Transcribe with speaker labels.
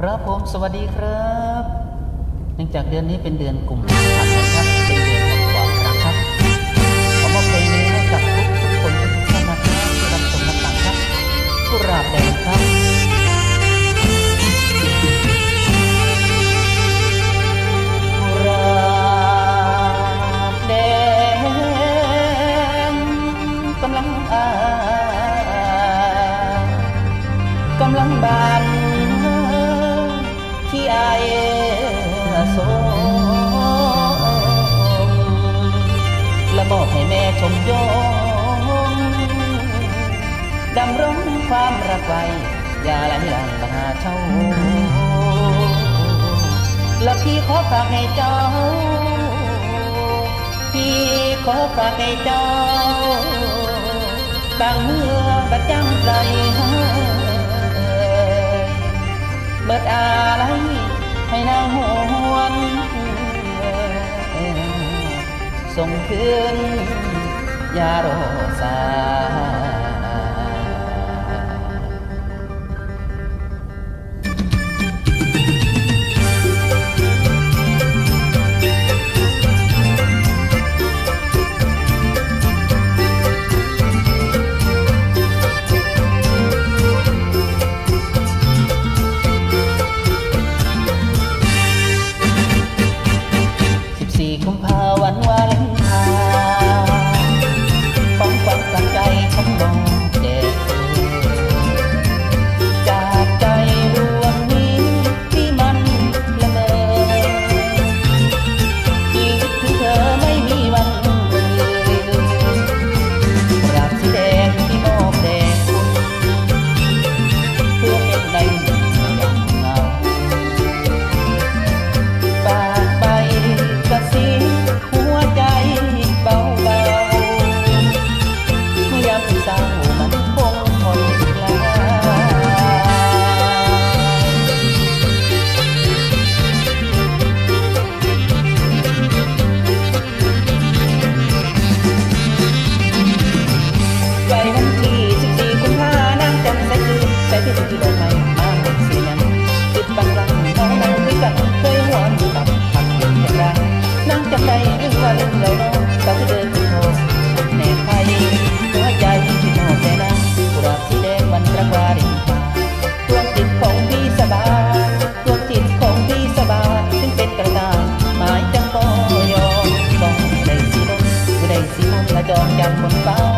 Speaker 1: ครับผมสวัสดีครับ เนื่องจากเดือนนี้เป็นเดือนกลุ่มภาพันธ สมและบอกให้แม่ชมยงดำรงความระกไว้อย่าไหลหลังมาหาเจ้าและพี่ขอฝากให้เจ้า พี่ขอฝากให้เจ้าบางเมื่อบัดจำใจเบิดอาลัย ให้นางหวนส่งคืนยาโรสา กุมภาวันวา เราน้องก็คือเดินที่หน่ไฟหัวใจที่หอแต่นะกุหลาบสีแดงมันประกาศดวจิตของพี่สบายดวจิตของพี่สบายซึ่งเป็นกระตาหมายจังก็ยอมต้องได้สีลมได้สีลมละจองจากคนฟ้า